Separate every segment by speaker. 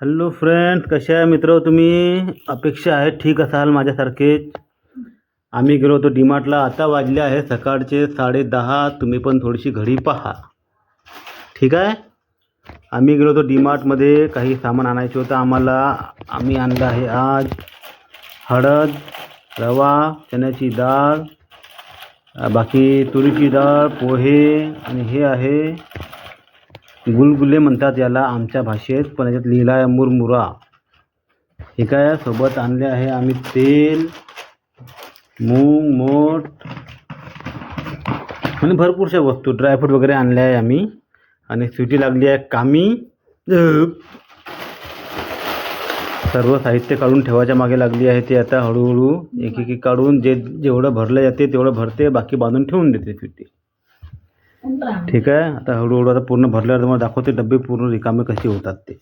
Speaker 1: Hello friend कसे आहे मित्र हो तुम्ही? अपेक्षा आहे ठीक असाल माझ्यासारखेच. आम्ही गेलो होतो डीमार्टला आता वाजले आहे सकाळचे साडे दहा तुम्ही पण थोडीशी घडी पहा. ठीक आहे? आम्ही गेलो होतो डीमार्टमध्ये काही सामान आणायचं होतं आम्हाला. आम्ही आणलं आहे आज हळद रवा चण्याची डाळ बाकी तुरीची डाळ पोहे आणि हे आहे गुलगुले म्हणतात याला आमच्या भाषेत पण याच्यात लिहिला आहे मुरमुरा. हे काय सोबत आणले आहे आम्ही तेल मूग मोठ आणि भरपूरशा वस्तू. ड्रायफ्रूट वगैरे आणले आहे आम्ही. आणि सुटी लागली आहे कामी. सर्व साहित्य काढून ठेवायच्या मागे लागली आहे ते आता हळूहळू एक एक काढून जे जेवढं भरलं जाते तेवढं भरते बाकी बांधून ठेवून देते सुटी. ठीक आहे. आता हळूहळू आता पूर्ण भरल्यावर तुम्हाला दाखवते डबे पूर्ण रिकामे कसे होतात ते.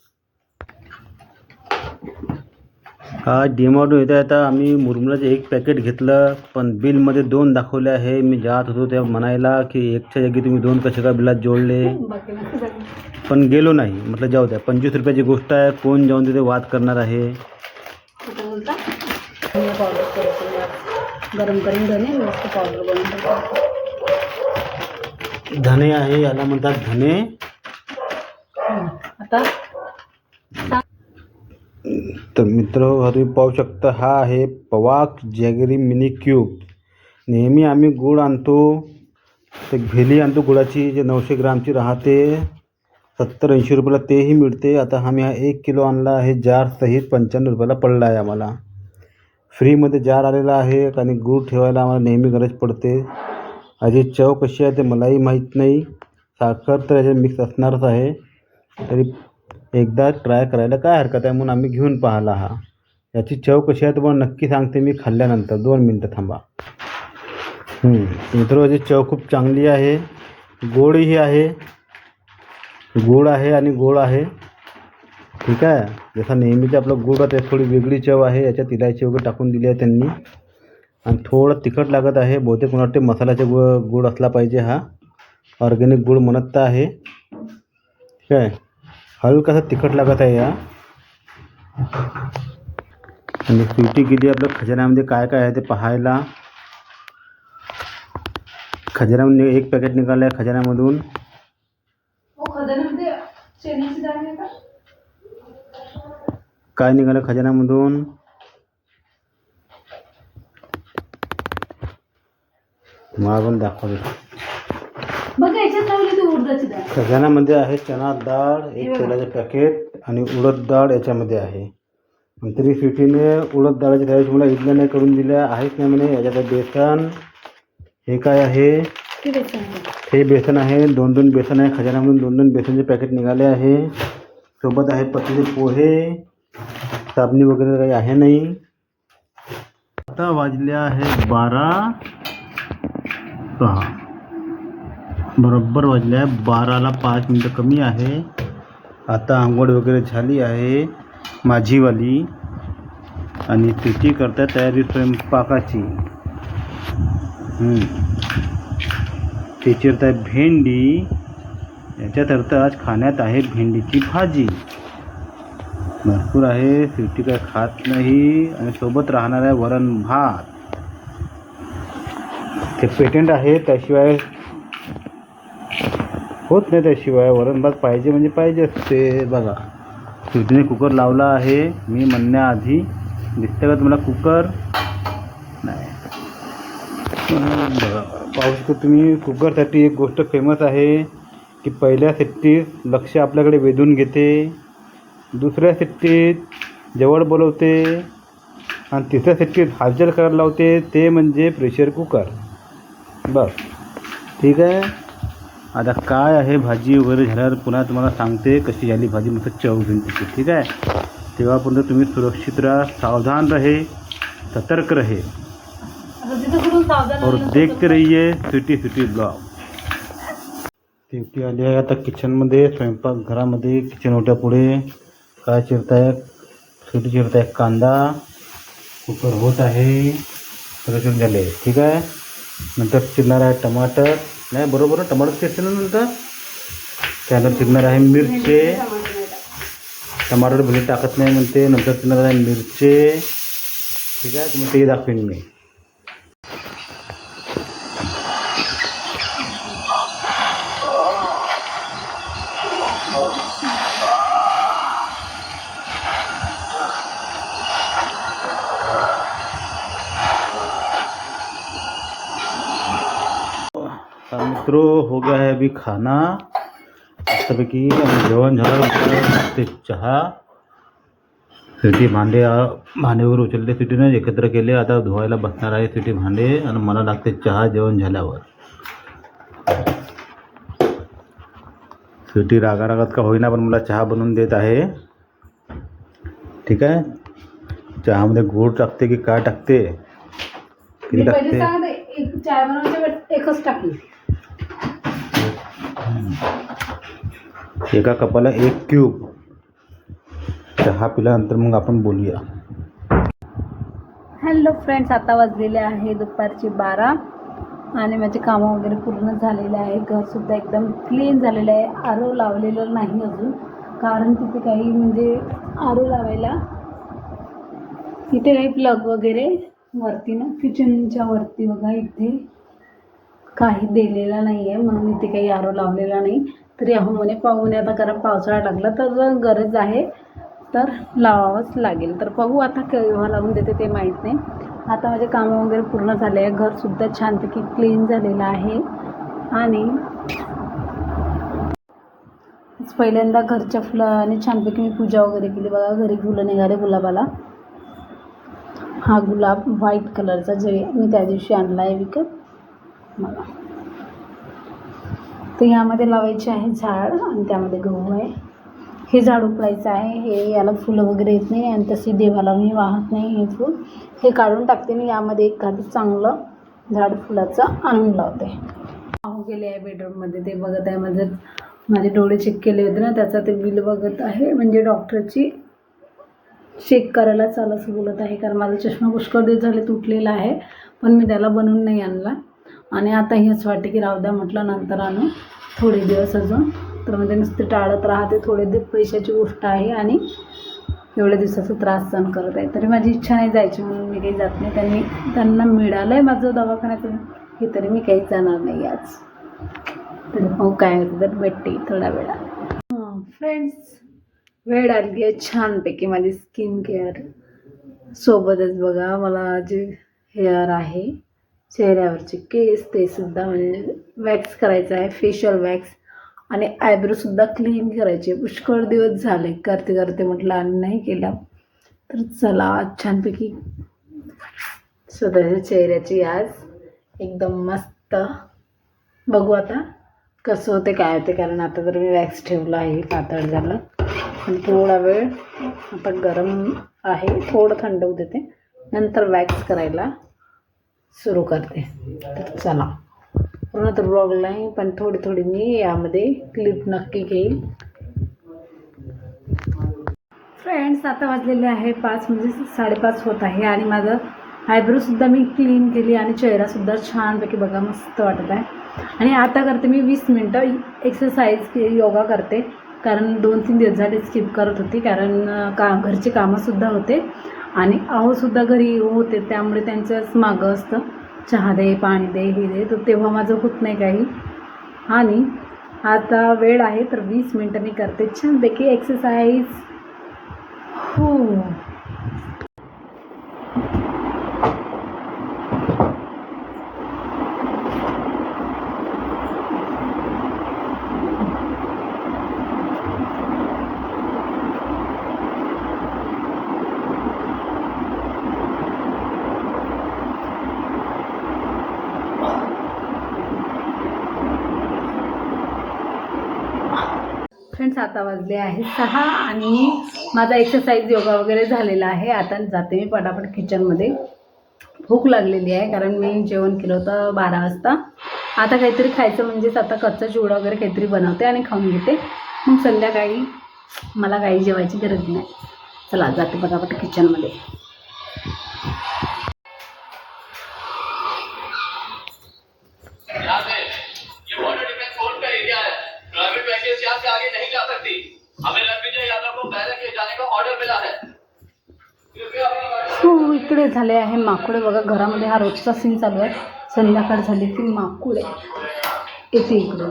Speaker 1: हा डीमार्टून येता येता आम्ही मुरमुलाचे एक पॅकेट घेतलं पण बिलमध्ये दोन दाखवले आहे. मी जात होतो त्या म्हणायला की एकच्या जागी तुम्ही दोन कसे का बिलात जोडले? पण गेलो नाही. म्हटलं जाऊ द्या. पंचवीस रुपयाची गोष्ट आहे. कोण जाऊन तिथे वाद करणार आहे?
Speaker 2: गरम करून धने मस्त पावडर बनवून
Speaker 1: धने आहे याला म्हणतात धने.
Speaker 2: आता
Speaker 1: तर मित्र तुम्ही पाहू शकता हा आहे पवाक जॅगरी मिनी क्यूब. नेहमी आम्ही गुळ आणतो. ते भेली आणतो गुळाची जे नऊशे ग्रामची राहते. सत्तर ऐंशी रुपयाला तेही मिळते. आता आम्ही हा एक किलो आणला आहे. जार सहित पंच्याण्णव रुपयाला पडला आहे आम्हाला. फ्रीमध्ये जार आलेला आहे आणि गूळ ठेवायला आम्हाला नेहमी गरज पडते. आधी चव कशी आहे ते मलाही माहीत नाही. साखर तर याच्यात मिक्स असणारच आहे. तरी एकदा ट्राय करायला काय हरकत आहे म्हणून आम्ही घेऊन पाहिला हा. याची चव कशी आहे तुम्हाला नक्की सांगते मी खाल्ल्यानंतर. दोन मिनटं थांबा. मित्र याची चव खूप चांगली आहे. गोडही आहे. गोड आहे आणि गोड आहे. ठीक आहे? जसा नेहमीचं आपलं गोड आहे थोडी वेगळी चव आहे. याच्यात इलायची वगैरे टाकून दिली आहे त्यांनी. आणि थोडं तिखट लागत आहे. बहुतेक मला वाटते मसाल्याचे गु गुळ असला पाहिजे हा. ऑर्गॅनिक गुळ म्हणत तर आहे. ठीक आहे. हलकासा तिखट लागत आहे या. आणि स्वीटी गेली आपल्या खजान्यामध्ये काय काय आहे ते पाहायला. खजान्यामध्ये एक पॅकेट निघालं आहे खजान्यामधून काय निघालं खजान्यामधून मला पण दाखवतो
Speaker 2: बघ याच्यात लावली तू उडदाची डाळ.
Speaker 1: खजान्यामध्ये आहे चना डाळ एक तेलाचे पॅकेट आणि उडद डाळ याच्यामध्ये आहे. तरी स्वीटीने उडद डाळाची तयारी मला इडल्या नाही करून दिल्या आहेत नाही म्हणे याच्यात आहे बेसन हे काय आहे?
Speaker 2: ते बेसन आहे.
Speaker 1: हे बेसन आहे दोन दोन बेसन आहे खजान्यामधून दोन दोन बेसनचे पॅकेट निघाले आहे. सोबत आहे पतले पोहे साबणी वगैरे काही आहे नाही. आता वाजले आहे बारा. पहा. बरोबर वाजल्या. आहे बाराला पाच मिनटं कमी आहे. आता आंघोळ वगैरे झाली आहे. माझीवाली आणि तिची करता तयारी स्वयंपाकाची. हम्म. त्याच्यात आहे भेंडी याच्यात अर्थ आज खाण्यात आहे भेंडीची भाजी. भरपूर आहे. सुट्टी काय खात नाही आणि सोबत राहणार आहे वरण भात. ते पेटंट आहे त्याशिवाय होत नाही त्याशिवाय. वरण भात पाहिजे म्हणजे पाहिजे असते. बघा. सुजने कुकर लावला आहे. मी म्हणण्याआधी दिसतं का तुम्हाला कुकर? नाही. बघा. पाहू शकतो तुम्ही कुकरसाठी एक गोष्ट फेमस आहे की पहिल्या सिट्टीत लक्ष आपल्याकडे वेधून घेते दुसऱ्या सिट्टीत जवळ बोलवते आणि तिसऱ्या सिट्टीत हालचाल करायला लावते. ते म्हणजे प्रेशर कुकर. बस। ठीक आहे आता काय आहे? भाजी वगैरे झाल्यावर पुन्हा तुम्हाला सांगते कशी झाली भाजी, मस्त चव घेऊन ठीक आहे? तेव्हापर्यंत तुम्ही सुरक्षित राहा, सावधान रहे, सतर्क रहे. और देखते रहिए सिटी सिटी ब्लॉग. सिटी आली आहे आता किचनमध्ये स्वयंपाकघरामध्ये किचन ओट्या पुढे. काय चिरताय? सिटी चिरताय कांदा. कुकर होत सगळं चिरून झाले. ठीक आहे? नंतर चिरणार आहे टमाटर. नाही बरोबर टमाटर चिरते ना नंतर? त्यानंतर चिरणार आहे मिरचे.
Speaker 2: टमाटर नाही
Speaker 1: भले टाकत नाही म्हणते नंतर चिरणार आहे मिरचे. ठीक आहे तर मग ते दाखवेन मी तर मित्रों हो गया है अभी खाना। मस्तपैकी जेवण झालं ते चहा। सिटी भांडे भांडेवर उचलले सिटीने एकत्र केले आता धुवायला बसणार आहे सिटी भांडे आणि मला लागते चहा जेवण झाल्यावर सिटी रागा रागात का होईना पण मला चहा बनवून देत आहे। ठीक आहे चहामध्ये गूळ टाकते की काय टाकते किती टाकते
Speaker 2: एकच टाकली।
Speaker 1: एका कपाला एक क्यूब चहा पिल्यानंतर मग आपण बोलूया.
Speaker 2: हॅलो फ्रेंड्स आता वाजलेले आहे दुपारचे बारा. आणि माझे कामं वगैरे पूर्ण झालेले आहे. घरसुद्धा एकदम क्लीन झालेलं आहे. आरो लावलेलं नाही अजून. कारण तिथे काही म्हणजे आरो लावायला इथे काही प्लग वगैरे वरती ना किचनच्या वरती बघा इथे. काही दिलेला नाही आहे म्हणून इथे काही आरो लावलेला नाही. तरी अहो म्हणे पाहून आता कारण पावसाळा लागला तर गरज आहे. तर लावावंच लागेल. तर पाहू आता केव्हा लावून देते ते माहीत नाही. आता माझे कामं वगैरे पूर्ण झाले आहे. घरसुद्धा छानपैकी क्लीन झालेलं आहे. आणि पहिल्यांदा घरच्या फुलाने छानपैकी मी पूजा वगैरे केली. बघा घरी फुलं निघाले गुलाबाला. हा गुलाब व्हाईट कलरचा जे मी त्या दिवशी आणला आहे विकत. मला तर यामध्ये लावायचे आहे झाड आणि त्यामध्ये गहू आहे. हे झाड उपलायचं आहे. हे याला फुलं वगैरे येत नाही आणि तशी देवाला मी वाहत नाही हे फूल. हे काढून टाकते आणि यामध्ये एखादं चांगलं झाड फुलाचं आणून लावते. पाहू गेले आहे बेडरूममध्ये ते बघत आहे माझं. माझे डोळे चेक केले होते ना त्याचा ते बिल बघत आहे. म्हणजे डॉक्टरची चेक करायला चालच बोलत आहे. कारण माझा चष्मा पुष्कळ दिवस झाले तुटलेला आहे. पण मी त्याला बनवून नाही आणला. आणि आता हेच वाटते की राहू द्या म्हटलं नंतर आणू थोडे दिवस अजून. तर म्हणजे नुसते टाळत राहते थोडे दिवस पैशाची गोष्ट आहे आणि एवढ्या दिवसाचा त्रास सहन करत आहे. तरी माझी इच्छा नाही जायची म्हणून मी काही जात नाही. त्यांनी त्यांना मिळालं आहे माझं दवाखान्यातून हे तरी मी काहीच जाणार नाही आज. तर हो काय होतं तर भेटते थोडा वेळा फ्रेंड्स वेळ आली आहे छानपैकी माझी स्किन केअर सोबतच बघा मला जे हेअर आहे चेहऱ्यावरचे केस ते सुद्धा म्हणजे वॅक्स करायचं आहे फेशियल वॅक्स आणि आयब्रोसुद्धा क्लीन करायचे पुष्कळ दिवस झाले करते करते म्हटलं आणि नाही केला. तर चला आज छानपैकी स्वतःच्या चेहऱ्याची आज एकदम मस्त. बघू आता कसं होते काय होते कारण आता तर मी वॅक्स ठेवलं आहे पातळ झालं. पण थोडा वेळ आता गरम आहे थोडं थंड होऊ देते. नंतर वॅक्स करायला सुरू करते. तर चला. पूर्ण तर ब्लॉग नाही पण थोडी थोडी मी यामध्ये क्लिप नक्की घेईल. फ्रेंड्स आता वाजलेले आहे पाच म्हणजे साडेपाच होत आहे आणि माझं आयब्रोसुद्धा मी क्लीन केली आणि चेहरासुद्धा छानपैकी बघा मस्त वाटत आहे. आणि आता करते मी वीस मिनटं एक्सरसाइज योगा करते. कारण दोन तीन दिवस झाले स्किप करत होती कारण का घरची कामंसुद्धा होते. आणि अहोसुद्धा घरी होते त्यामुळे त्यांच्याच मागं असतं. चहा दे पाणी दे हे दे तर तेव्हा माझं होत नाही काही. आणि आता वेळ आहे तर वीस मिनटं मी करते. छानपैकी एक्सरसाइज हो. फ्रेंड्स आता वाजले आहे सहा आणि माझा एक्सरसाइज योगा वगैरे झालेला आहे. आता जाते मी पटापट किचनमध्ये भूक लागलेली आहे कारण मी जेवण केलं होतं बारा वाजता. आता काहीतरी खायचं म्हणजेच आता कच्चा चिवडा वगैरे काहीतरी बनवते आणि खाऊन घेते. मग संध्याकाळी मला काही जेवायची गरज नाही. चला जाते पटापट किचनमध्ये
Speaker 3: हो
Speaker 2: झाले आहे. माकुडे बघा घरामध्ये हा रोजचा सीन चालू आहे. संध्याकाळ झाली की माकुडे येते इकडून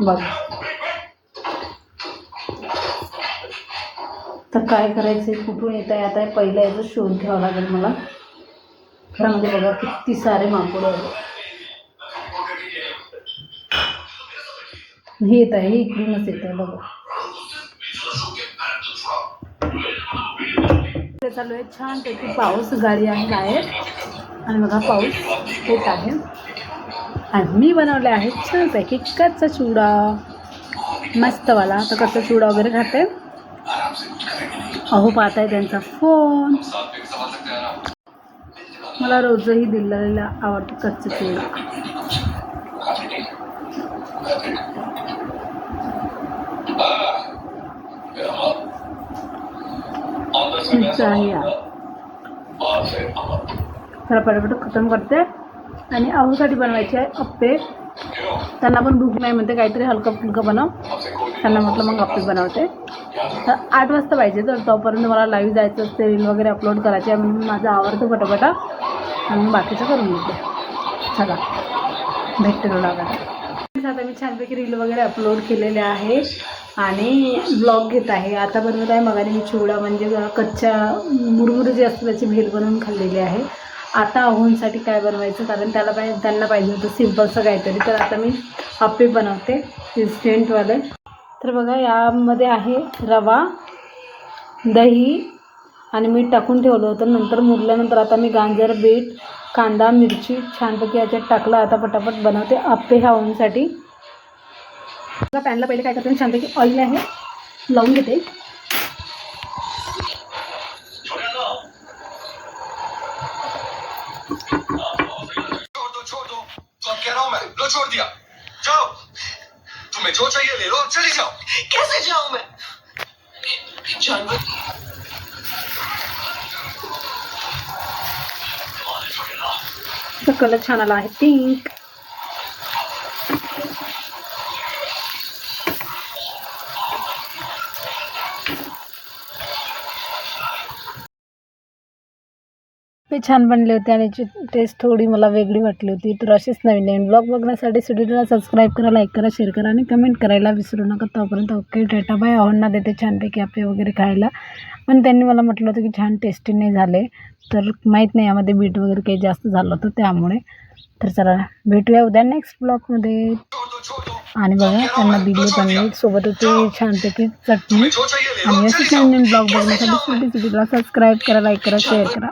Speaker 2: बघा. तर काय करायचं आहे कुठून येत आहे? आता पहिलं याचा शोध घ्यावा लागेल मला. घरामध्ये बघा किती सारे माकुडे आहेत. हे येत आहे हे इकडूनच येत आहे बघा. इकडे चालू आहे. छान पैकी पाऊस गाडी आहे बाहेर. आणि बघा पाऊस येत आहे. आणि मी बनवले आहे छानपैकी कच्चा चिवडा. मस्तवाला. आता कच्चा चिवडा वगैरे खाते. अहो पाहत आहे त्यांचा फोन. मला रोजही दिलेला आवडतो कच्चा चिवडा. ठीक आहे. थोडा पटापट खतम करते. आणि आऊसाठी बनवायचे आहे अप्पे. त्यांना पण भूक नाही म्हणते काहीतरी हलकं फुलकं बनव. त्यांना म्हटलं मग अप्पे बनवते. तर आठ वाजता पाहिजे तर तोपर्यंत मला लाईव्ह जायचं असते रील वगैरे अपलोड करायचे म्हणून माझं आवडतं पटापटा. आणि बाकीचं करून घेते. चला. भेटते थोडा आता. मी छानपैकी रील वगैरे अपलोड केलेले आहे. आणि ब्लॉग घेत आहे. आता बनवत आहे मगाने मी चिवडा म्हणजे कच्च्या मुरमुरे जे असतं त्याची भेल बनवून खाल्लेली आहे. आता अहोंसाठी काय बनवायचं? कारण त्याला पाहिजे त्यांना पाहिजे होतं सिम्पलचं काहीतरी. तर आता मी अप्पे बनवते इन्स्टंटवाले तर बघा यामध्ये आहे रवा दही आणि मीठ टाकून ठेवलं होतं. नंतर मुरल्यानंतर आता मी गांजर बीट कांदा मिरची छानपैकी याच्यात टाकलं. आता पटापट बनवते. अप्पे ह्या ओव्हनसाठी बघा पॅनला पहिले काय करते मी? छानपैकी ऑइल आहे. लावून घेते.
Speaker 3: छोड़ दो छोड़। दो तो अब कह रहा हूँ मैं लो छोड़ दिया। जाओ। तुम्हें जो चाहिए ले लो चली जाओ। कैसे जाऊँ मैं? जानवर।
Speaker 2: कलर छान आला आहे पिंक ते छान बनले होते आणि टेस्ट थोडी मला वेगळी वाटली होती. तर अशीच नवीन नवीन ब्लॉग बघण्यासाठी स्टुडिओला सबस्क्राईब करा लाईक करा शेअर करा आणि कमेंट करायला विसरू नका. तोपर्यंत ओके टाटा बाय आव्हांना देते छानपैकी आपे वगैरे खायला. पण त्यांनी मला म्हटलं होतं की छान टेस्टी नाही झाले. तर माहीत नाही यामध्ये बीट वगैरे काही जास्त झालं होतं त्यामुळे. तर चला भेटूया उद्या नेक्स्ट ब्लॉगमध्ये आणि बघा त्यांना दिली पनीर सोबत होते छानपैकी चटणी. आणि असेच नवीन ब्लॉग बघण्यासाठी सबस्क्राईब करा लाईक करा शेअर करा.